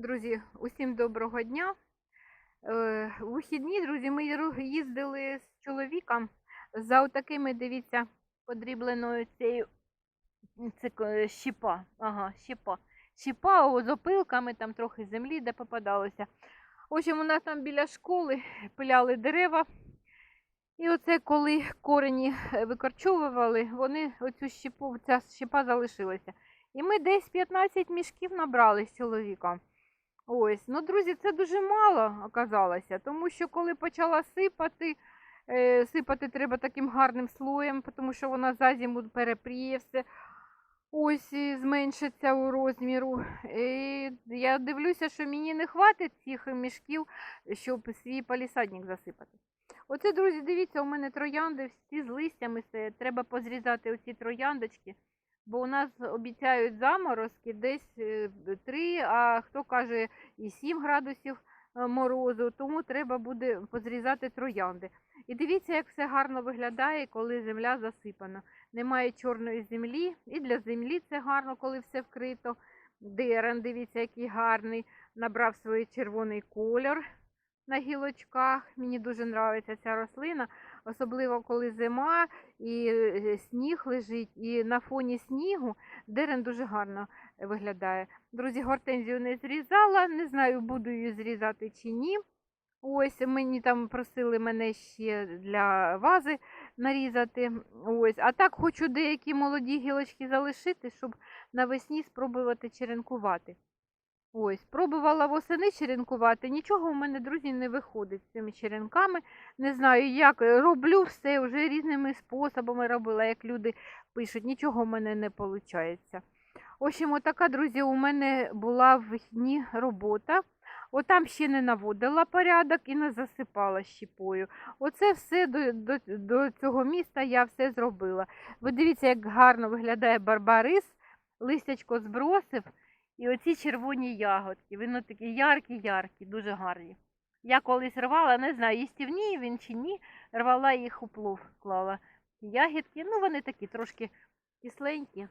Друзі, усім доброго дня. Е, У вихідні, друзі, ми їздили з чоловіком за отакими, дивіться, подрібленою цією це щіпа. Ага, щіпа. Щіпа з опилками, там трохи землі, де попадалося. В общем, у нас там біля школи пиляли дерева. І оце коли корені е, викорчовували, вони оцю щепу, ця щепа залишилася. І ми десь 15 мішків набрали з чоловіком. Ось, ну, друзі, це дуже мало оказалося, тому що коли почала сипати, е, сипати треба таким гарним слоєм, тому що вона за зиму перепріє все. Ось і зменшиться у розміру. І я дивлюся, що мені не хватить цих мішків, щоб свій палісадник засипати. Оце, друзі, дивіться, у мене троянди всі з листями. Треба позрізати оці трояндочки, бо у нас обіцяють заморозки десь 3, а хто каже і 7 градусів е, морозу, тому треба буде позрізати троянди. І дивіться, як все гарно виглядає, коли земля засипана. Немає чорної землі, і для землі це гарно, коли все вкрито. Дерен, дивіться, який гарний, набрав свій червоний кольор на гілочках. Мені дуже подобається ця рослина, особливо коли зима і е, сніг лежить, і на фоні снігу дерен дуже гарно виглядає. Друзі, гортензію не зрізала, не знаю, буду її зрізати чи ні. Ось мені там просили мене ще для вази нарізати. Ось, а так хочу деякі молоді гілочки залишити, щоб навесні спробувати черенкувати. Ось, пробувала восени черенкувати. Нічого у мене, друзі, не виходить з цими черенками. Не знаю, як роблю все вже різними способами робила, як люди пишуть. Нічого в мене не виходить. В общем, отака, друзі, у мене була в вихідні робота. Отам ще не наводила порядок і не засипала щіпою. Оце все до, до, до цього міста я все зробила. Ви дивіться, як гарно виглядає барбарис, листячко збросив, і оці червоні ягодки. Вони такі яркі-яркі, дуже гарні. Я колись рвала, не знаю, їстівні він чи ні, рвала їх у плов, клала. Ягідки, ну вони такі трошки кисленькі.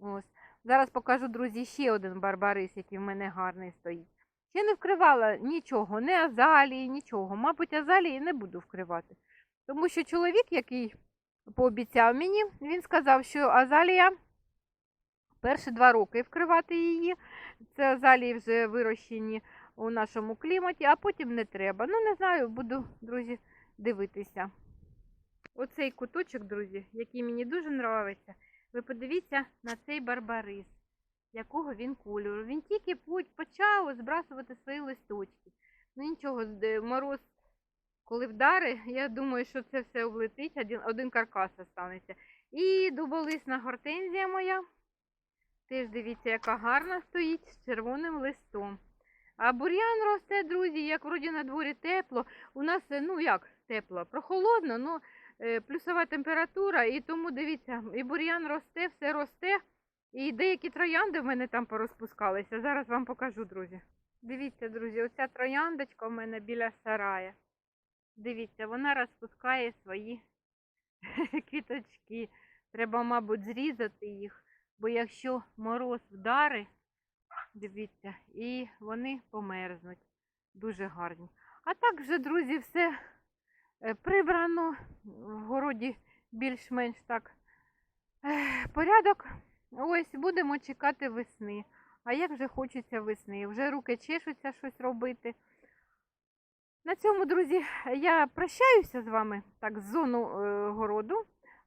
Ось. Зараз покажу, друзі, ще один барбарис, який в мене гарний стоїть. Ще не вкривала нічого, не азалії, нічого. Мабуть, азалії не буду вкривати. Тому що чоловік, який пообіцяв мені, він сказав, що азалія перші два роки вкривати її. Це азалії вже вирощені у нашому кліматі, а потім не треба. Ну, не знаю, буду, друзі, дивитися. Оцей куточок, друзі, який мені дуже подобається. Ви подивіться на цей барбарис, якого він кольору. Він тільки почав збрасувати свої листочки. Ну нічого, мороз, коли вдари, я думаю, що це все облетить, один, один каркас останеться. І дуболисна гортензія моя. Теж дивіться, яка гарна стоїть з червоним листом. А бур'ян росте, друзі, як вроді на дворі тепло. У нас, е, ну як тепло, прохолодно, ну плюсова температура, і тому дивіться, і бур'ян росте, все росте. І деякі троянди в мене там порозпускалися. Зараз вам покажу, друзі. Дивіться, друзі, оця трояндочка в мене біля сарая. Дивіться, вона розпускає свої квіточки. Треба, мабуть, зрізати їх, бо якщо мороз вдари, дивіться, і вони померзнуть. Дуже гарні. А так вже, друзі, все е, прибрано в городі більш-менш так порядок. Ось будемо чекати весни. А як же хочеться весни? Вже руки чешуться щось робити. На цьому, друзі, я прощаюся з вами, так, з зону е, городу.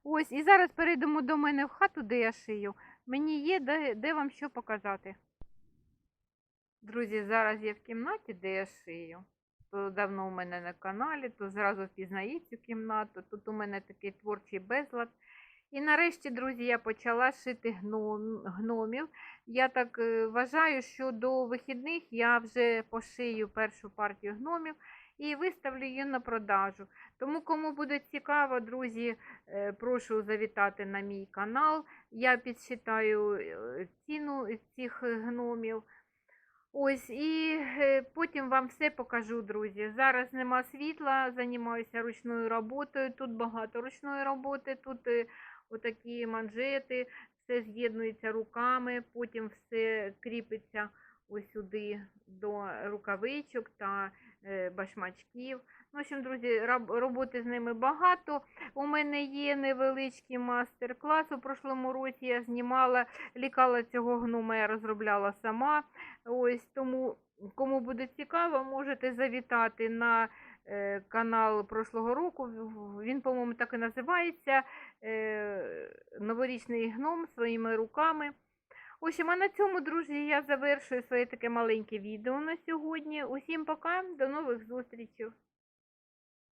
Ось, і зараз перейдемо до мене в хату, де я шию. Мені є де, де вам що показати. Друзі, зараз я в кімнаті, де я шию. То давно у мене на каналі, то зразу впізнаю цю кімнату. Тут у мене такий творчий безлад. І нарешті, друзі, я почала шити гномів. Я так е, вважаю, що до вихідних я вже пошию першу партію гномів і виставлю її на продажу. Тому, кому буде цікаво, друзі, е, прошу завітати на мій канал. Я підсчитаю е, ціну цих гномів. Ось, і е, потім вам все покажу, друзі. Зараз нема світла, займаюся ручною роботою. Тут багато ручної роботи, тут е, отакі манжети, все з'єднується руками, потім все кріпиться ось сюди до рукавичок та е, башмачків. Ну, в общем, друзі, роботи з ними багато. У мене є невеличкий мастер-клас. У прошлому році я знімала, лікала цього гнома, я розробляла сама. Ось тому, кому буде цікаво, можете завітати на е, канал прошлого року. Він, по-моєму, так і називається е, Новорічний гном своїми руками. Общем, а на цьому, друзі, я завершую своє таке маленьке відео на сьогодні. Усім пока, до нових зустрічей.